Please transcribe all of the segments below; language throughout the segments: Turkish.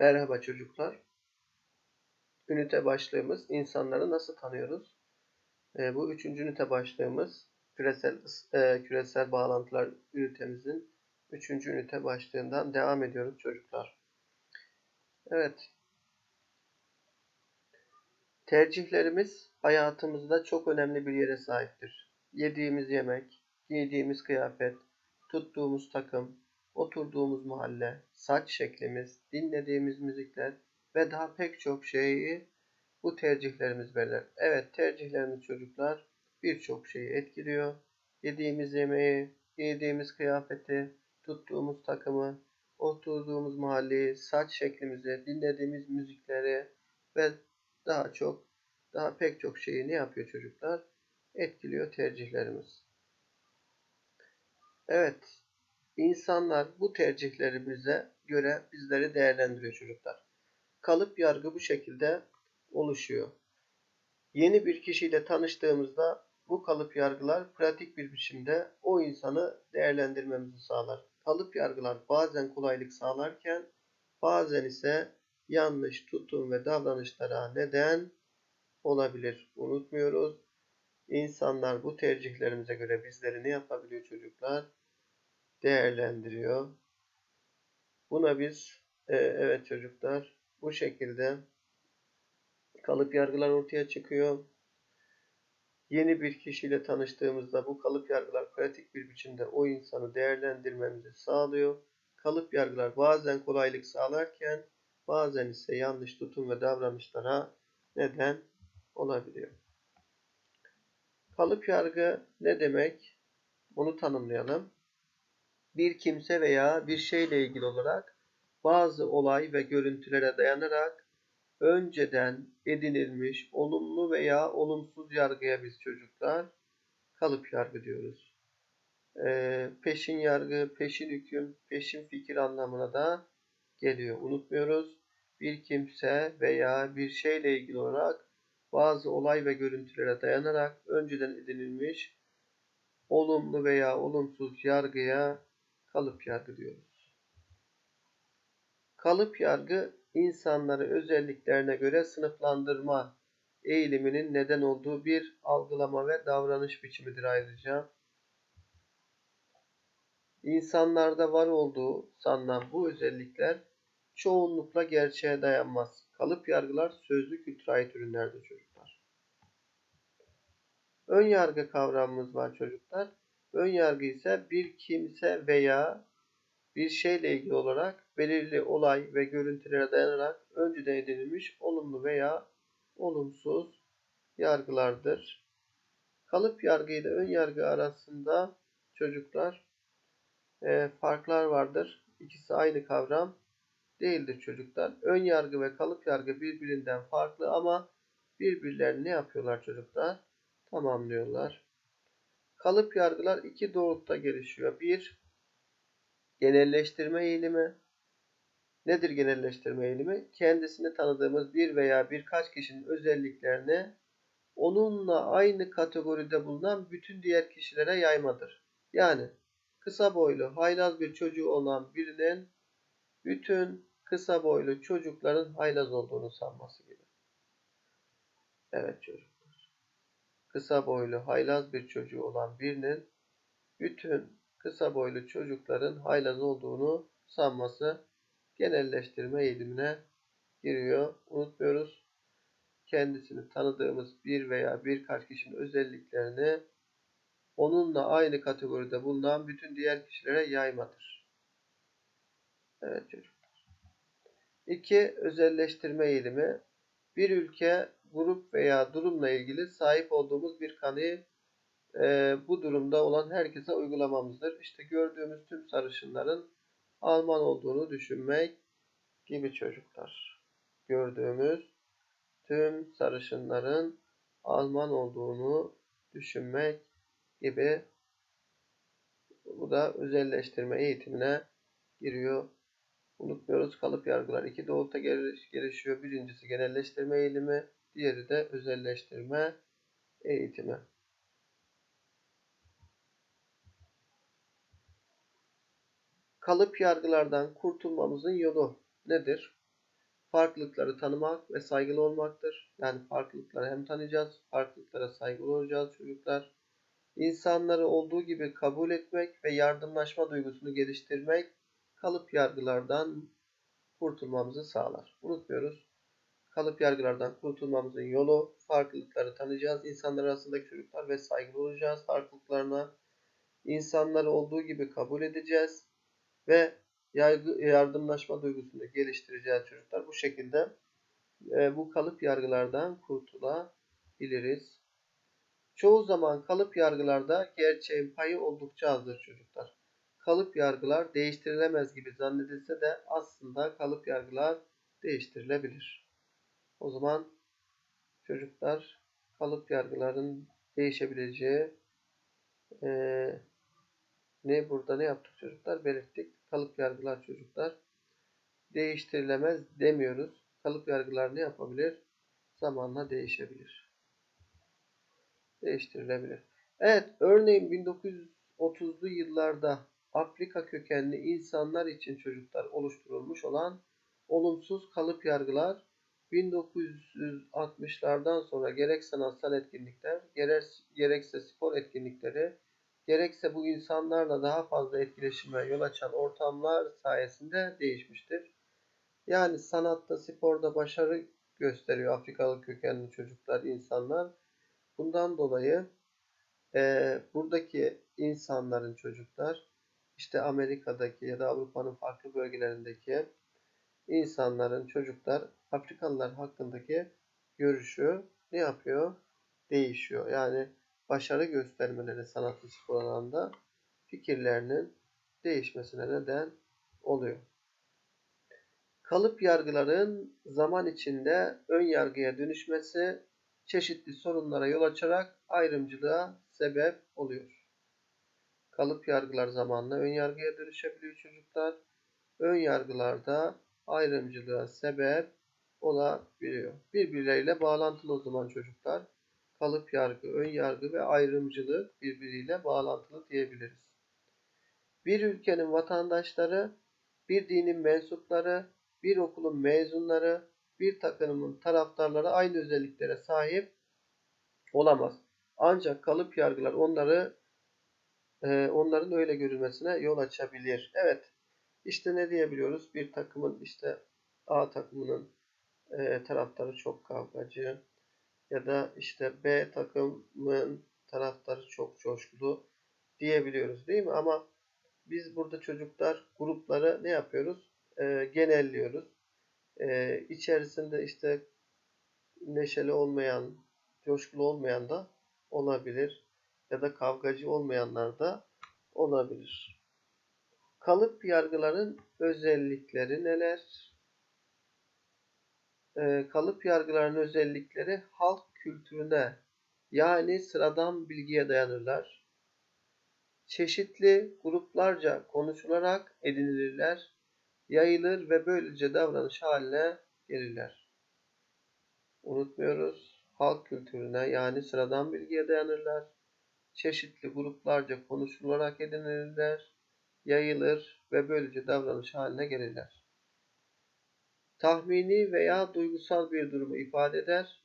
Merhaba çocuklar. Ünite başlığımız insanları nasıl tanıyoruz? E, bu üçüncü ünite başlığımız küresel e, küresel bağlantılar ünitemizin üçüncü ünite başlığından devam ediyoruz çocuklar. Evet. Tercihlerimiz hayatımızda çok önemli bir yere sahiptir. Yediğimiz yemek, giydiğimiz kıyafet, tuttuğumuz takım, oturduğumuz mahalle, saç şeklimiz, dinlediğimiz müzikler ve daha pek çok şeyi bu tercihlerimiz belirler. Evet tercihlerimiz çocuklar birçok şeyi etkiliyor. Yediğimiz yemeği, giydiğimiz kıyafeti, tuttuğumuz takımı, oturduğumuz mahalleyi, saç şeklimizi, dinlediğimiz müzikleri ve daha çok, daha pek çok şeyi ne yapıyor çocuklar? Etkiliyor tercihlerimiz. Evet, İnsanlar bu tercihlerimize göre bizleri değerlendiriyor çocuklar. Kalıp yargı bu şekilde oluşuyor. Yeni bir kişiyle tanıştığımızda bu kalıp yargılar pratik bir biçimde o insanı değerlendirmemizi sağlar. Kalıp yargılar bazen kolaylık sağlarken bazen ise yanlış tutum ve davranışlara neden olabilir. Unutmuyoruz. İnsanlar bu tercihlerimize göre bizleri ne yapabiliyor çocuklar? Değerlendiriyor. Buna biz e, evet çocuklar bu şekilde kalıp yargılar ortaya çıkıyor. Yeni bir kişiyle tanıştığımızda bu kalıp yargılar pratik bir biçimde o insanı değerlendirmemizi sağlıyor. Kalıp yargılar bazen kolaylık sağlarken bazen ise yanlış tutum ve davranışlara neden olabiliyor. Kalıp yargı ne demek? Bunu tanımlayalım bir kimse veya bir şeyle ilgili olarak bazı olay ve görüntülere dayanarak önceden edinilmiş olumlu veya olumsuz yargıya biz çocuklar kalıp yargı diyoruz. Ee, peşin yargı, peşin hüküm, peşin fikir anlamına da geliyor. Unutmuyoruz. Bir kimse veya bir şeyle ilgili olarak bazı olay ve görüntülere dayanarak önceden edinilmiş olumlu veya olumsuz yargıya kalıp yargı diyoruz. Kalıp yargı insanları özelliklerine göre sınıflandırma eğiliminin neden olduğu bir algılama ve davranış biçimidir ayrıca. İnsanlarda var olduğu sanılan bu özellikler çoğunlukla gerçeğe dayanmaz. Kalıp yargılar sözlü kültüre ait ürünlerdir çocuklar. Ön yargı kavramımız var çocuklar. Ön yargı ise bir kimse veya bir şeyle ilgili olarak belirli olay ve görüntülere dayanarak önceden edinilmiş olumlu veya olumsuz yargılardır. Kalıp yargı ile ön yargı arasında çocuklar e, farklar vardır. İkisi aynı kavram değildir çocuklar. Ön yargı ve kalıp yargı birbirinden farklı ama birbirlerini ne yapıyorlar çocuklar? Tamamlıyorlar. Kalıp yargılar iki doğrultuda gelişiyor. Bir, genelleştirme eğilimi. Nedir genelleştirme eğilimi? Kendisini tanıdığımız bir veya birkaç kişinin özelliklerini onunla aynı kategoride bulunan bütün diğer kişilere yaymadır. Yani kısa boylu, haylaz bir çocuğu olan birinin bütün kısa boylu çocukların haylaz olduğunu sanması gibi. Evet çocuk kısa boylu haylaz bir çocuğu olan birinin bütün kısa boylu çocukların haylaz olduğunu sanması genelleştirme eğilimine giriyor. Unutmuyoruz. Kendisini tanıdığımız bir veya birkaç kişinin özelliklerini onunla aynı kategoride bulunan bütün diğer kişilere yaymadır. Evet çocuklar. İki, özelleştirme eğilimi. Bir ülke grup veya durumla ilgili sahip olduğumuz bir kanıyı e, bu durumda olan herkese uygulamamızdır. İşte gördüğümüz tüm sarışınların Alman olduğunu düşünmek gibi çocuklar. Gördüğümüz tüm sarışınların Alman olduğunu düşünmek gibi bu da özelleştirme eğitimine giriyor. Unutmuyoruz kalıp yargılar iki doğrultuda gelişiyor. Birincisi genelleştirme eğilimi, Diğeri de özelleştirme eğitimi. Kalıp yargılardan kurtulmamızın yolu nedir? farklılıkları tanımak ve saygılı olmaktır. Yani farklılıkları hem tanıyacağız, farklılıklara saygılı olacağız çocuklar. İnsanları olduğu gibi kabul etmek ve yardımlaşma duygusunu geliştirmek kalıp yargılardan kurtulmamızı sağlar. Unutmuyoruz. Kalıp yargılardan kurtulmamızın yolu farklılıkları tanıyacağız. İnsanlar arasındaki çocuklar ve saygılı olacağız farklılıklarına. İnsanları olduğu gibi kabul edeceğiz ve yargı, yardımlaşma duygusunu geliştireceğiz çocuklar. Bu şekilde e, bu kalıp yargılardan kurtulabiliriz. Çoğu zaman kalıp yargılarda gerçeğin payı oldukça azdır çocuklar. Kalıp yargılar değiştirilemez gibi zannedilse de aslında kalıp yargılar değiştirilebilir. O zaman çocuklar kalıp yargıların değişebileceği e, ne burada ne yaptık çocuklar belirttik. Kalıp yargılar çocuklar değiştirilemez demiyoruz. Kalıp yargılar ne yapabilir? Zamanla değişebilir. Değiştirilebilir. Evet örneğin 1930'lu yıllarda Afrika kökenli insanlar için çocuklar oluşturulmuş olan olumsuz kalıp yargılar 1960'lardan sonra gerek sanatsal etkinlikler, gerekse spor etkinlikleri, gerekse bu insanlarla daha fazla etkileşime yol açan ortamlar sayesinde değişmiştir. Yani sanatta, sporda başarı gösteriyor Afrikalı kökenli çocuklar, insanlar. Bundan dolayı e, buradaki insanların çocuklar, işte Amerika'daki ya da Avrupa'nın farklı bölgelerindeki insanların, çocuklar Afrikalılar hakkındaki görüşü ne yapıyor? Değişiyor. Yani başarı göstermeleri sanatlı spor alanında fikirlerinin değişmesine neden oluyor. Kalıp yargıların zaman içinde ön yargıya dönüşmesi çeşitli sorunlara yol açarak ayrımcılığa sebep oluyor. Kalıp yargılar zamanla ön yargıya dönüşebiliyor çocuklar. Ön yargılarda ayrımcılığa sebep olabiliyor. Birbirleriyle bağlantılı o zaman çocuklar. Kalıp yargı, ön yargı ve ayrımcılık birbiriyle bağlantılı diyebiliriz. Bir ülkenin vatandaşları, bir dinin mensupları, bir okulun mezunları, bir takımın taraftarları aynı özelliklere sahip olamaz. Ancak kalıp yargılar onları e, onların öyle görülmesine yol açabilir. Evet. İşte ne diyebiliyoruz? Bir takımın işte A takımının e, taraftarı çok kavgacı ya da işte B takımın taraftarı çok coşkulu diyebiliyoruz değil mi? Ama biz burada çocuklar grupları ne yapıyoruz? E, genelliyoruz. E, içerisinde işte neşeli olmayan, coşkulu olmayan da olabilir. Ya da kavgacı olmayanlar da olabilir. Kalıp yargıların özellikleri neler? Ee, kalıp yargıların özellikleri halk kültürüne yani sıradan bilgiye dayanırlar. Çeşitli gruplarca konuşularak edinilirler, yayılır ve böylece davranış haline gelirler. Unutmuyoruz. Halk kültürüne yani sıradan bilgiye dayanırlar. Çeşitli gruplarca konuşularak edinilirler, yayılır ve böylece davranış haline gelirler tahmini veya duygusal bir durumu ifade eder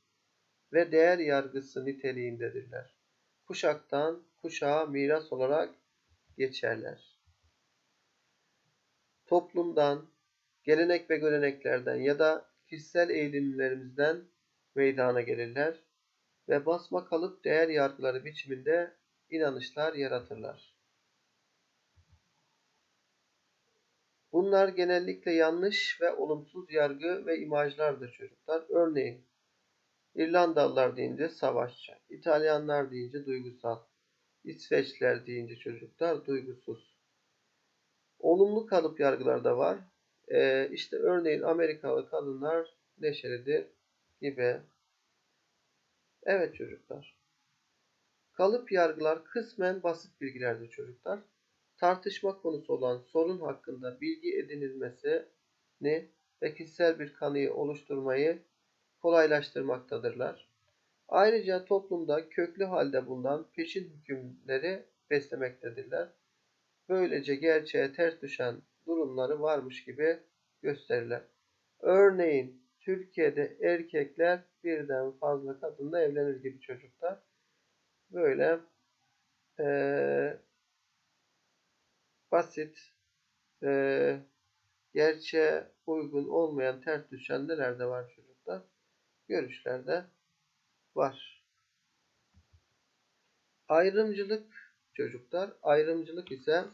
ve değer yargısı niteliğindedirler. Kuşaktan kuşağa miras olarak geçerler. Toplumdan, gelenek ve göreneklerden ya da kişisel eğilimlerimizden meydana gelirler ve basma kalıp değer yargıları biçiminde inanışlar yaratırlar. Bunlar genellikle yanlış ve olumsuz yargı ve imajlardır çocuklar. Örneğin İrlandalılar deyince savaşçı, İtalyanlar deyince duygusal, İsveçler deyince çocuklar duygusuz. Olumlu kalıp yargılar da var. Ee, işte örneğin Amerikalı kadınlar neşelidir gibi. Evet çocuklar. Kalıp yargılar kısmen basit bilgilerdir çocuklar tartışma konusu olan sorun hakkında bilgi edinilmesini ve kişisel bir kanıyı oluşturmayı kolaylaştırmaktadırlar. Ayrıca toplumda köklü halde bulunan peşin hükümleri beslemektedirler. Böylece gerçeğe ters düşen durumları varmış gibi gösterirler. Örneğin Türkiye'de erkekler birden fazla kadınla evlenir gibi çocuklar. Böyle eee, basit, eee gerçeğe uygun olmayan ters düşen de var çocuklar? Görüşlerde var. Ayrımcılık çocuklar. Ayrımcılık ise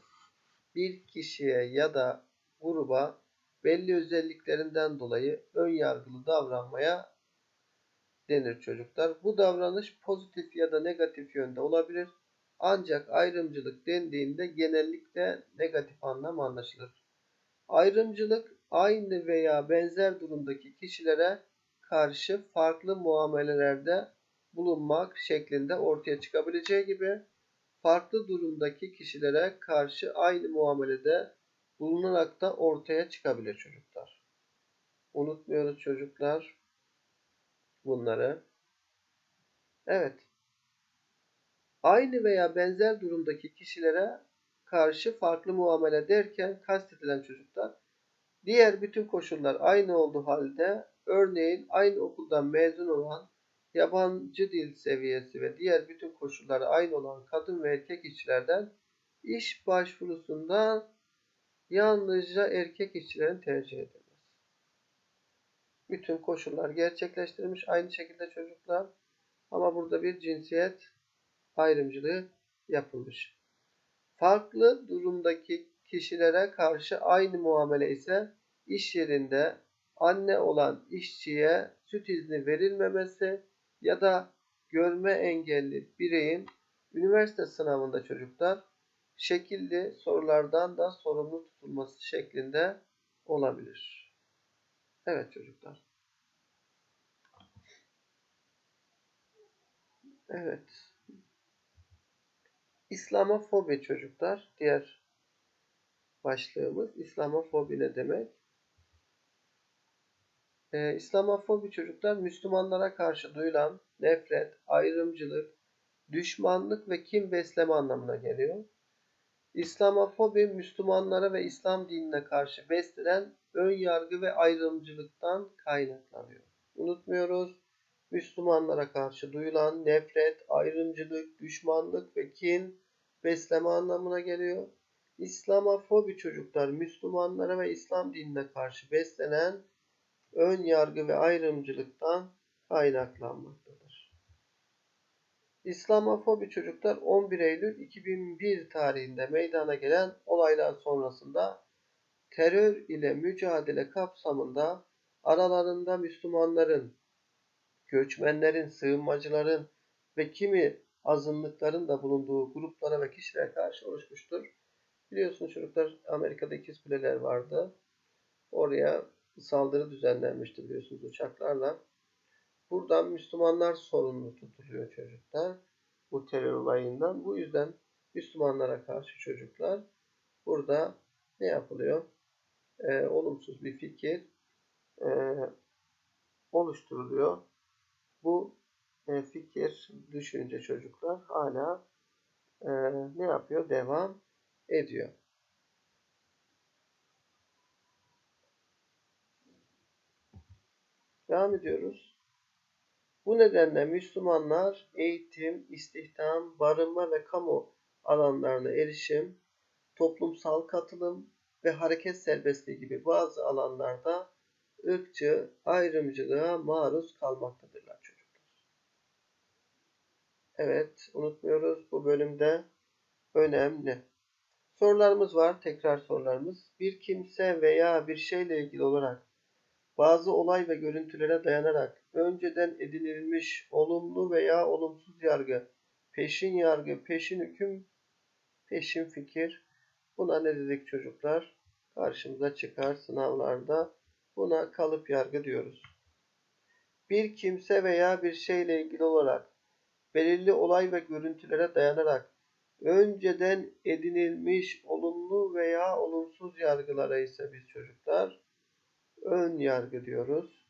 bir kişiye ya da gruba belli özelliklerinden dolayı ön yargılı davranmaya denir çocuklar. Bu davranış pozitif ya da negatif yönde olabilir. Ancak ayrımcılık dendiğinde genellikle negatif anlam anlaşılır. Ayrımcılık aynı veya benzer durumdaki kişilere karşı farklı muamelelerde bulunmak şeklinde ortaya çıkabileceği gibi farklı durumdaki kişilere karşı aynı muamelede bulunarak da ortaya çıkabilir çocuklar. Unutmuyoruz çocuklar bunları. Evet. Aynı veya benzer durumdaki kişilere karşı farklı muamele derken kastedilen çocuklar diğer bütün koşullar aynı olduğu halde örneğin aynı okuldan mezun olan yabancı dil seviyesi ve diğer bütün koşulları aynı olan kadın ve erkek işçilerden iş başvurusunda yalnızca erkek işçilerin tercih edilmesi. Bütün koşullar gerçekleştirilmiş aynı şekilde çocuklar ama burada bir cinsiyet ayrımcılığı yapılmış. Farklı durumdaki kişilere karşı aynı muamele ise iş yerinde anne olan işçiye süt izni verilmemesi ya da görme engelli bireyin üniversite sınavında çocuklar şekilli sorulardan da sorumlu tutulması şeklinde olabilir. Evet çocuklar. Evet. İslamofobi çocuklar. Diğer başlığımız İslamofobi ne demek? Ee, İslamofobi çocuklar Müslümanlara karşı duyulan nefret, ayrımcılık, düşmanlık ve kim besleme anlamına geliyor. İslamofobi Müslümanlara ve İslam dinine karşı beslenen ön yargı ve ayrımcılıktan kaynaklanıyor. Unutmuyoruz. Müslümanlara karşı duyulan nefret, ayrımcılık, düşmanlık ve kin besleme anlamına geliyor. İslamofobi çocuklar Müslümanlara ve İslam dinine karşı beslenen ön yargı ve ayrımcılıktan kaynaklanmaktadır. İslamofobi çocuklar 11 Eylül 2001 tarihinde meydana gelen olaylar sonrasında terör ile mücadele kapsamında aralarında Müslümanların göçmenlerin, sığınmacıların ve kimi azınlıkların da bulunduğu gruplara ve kişilere karşı oluşmuştur. Biliyorsunuz çocuklar Amerika'da ikiz kuleler vardı. Oraya saldırı düzenlenmişti biliyorsunuz uçaklarla. Buradan Müslümanlar sorumlu tutuluyor çocuklar bu terör olayından. Bu yüzden Müslümanlara karşı çocuklar burada ne yapılıyor? Ee, olumsuz bir fikir e, oluşturuluyor bu e, fikir, düşünce çocuklar hala e, ne yapıyor? Devam ediyor. Devam ediyoruz. Bu nedenle Müslümanlar eğitim, istihdam, barınma ve kamu alanlarına erişim, toplumsal katılım ve hareket serbestliği gibi bazı alanlarda ırkçı ayrımcılığa maruz kalmaktadırlar. Evet, unutmuyoruz bu bölümde önemli. Sorularımız var, tekrar sorularımız. Bir kimse veya bir şeyle ilgili olarak bazı olay ve görüntülere dayanarak önceden edinilmiş olumlu veya olumsuz yargı, peşin yargı, peşin hüküm, peşin fikir. Buna ne dedik çocuklar? Karşımıza çıkar sınavlarda. Buna kalıp yargı diyoruz. Bir kimse veya bir şeyle ilgili olarak belirli olay ve görüntülere dayanarak önceden edinilmiş olumlu veya olumsuz yargılara ise biz çocuklar ön yargı diyoruz.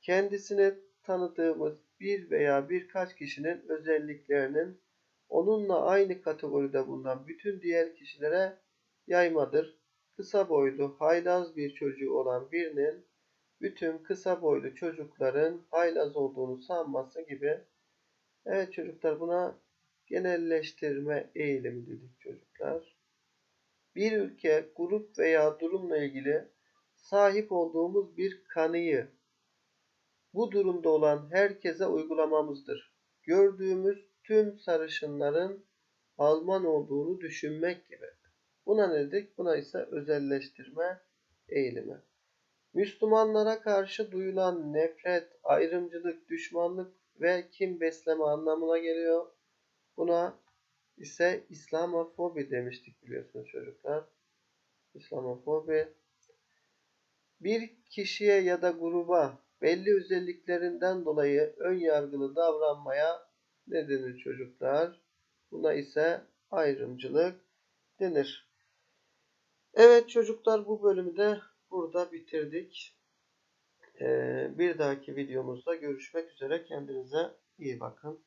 Kendisine tanıdığımız bir veya birkaç kişinin özelliklerinin onunla aynı kategoride bulunan bütün diğer kişilere yaymadır kısa boylu, haylaz bir çocuğu olan birinin bütün kısa boylu çocukların haylaz olduğunu sanması gibi. Evet çocuklar buna genelleştirme eğilimi dedik çocuklar. Bir ülke, grup veya durumla ilgili sahip olduğumuz bir kanıyı bu durumda olan herkese uygulamamızdır. Gördüğümüz tüm sarışınların Alman olduğunu düşünmek gibi. Buna ne dedik? Buna ise özelleştirme eğilimi. Müslümanlara karşı duyulan nefret, ayrımcılık, düşmanlık ve kim besleme anlamına geliyor. Buna ise İslamofobi demiştik biliyorsunuz çocuklar. İslamofobi. Bir kişiye ya da gruba belli özelliklerinden dolayı ön yargılı davranmaya ne denir çocuklar? Buna ise ayrımcılık denir. Evet çocuklar bu bölümü de burada bitirdik. Ee, bir dahaki videomuzda görüşmek üzere. Kendinize iyi bakın.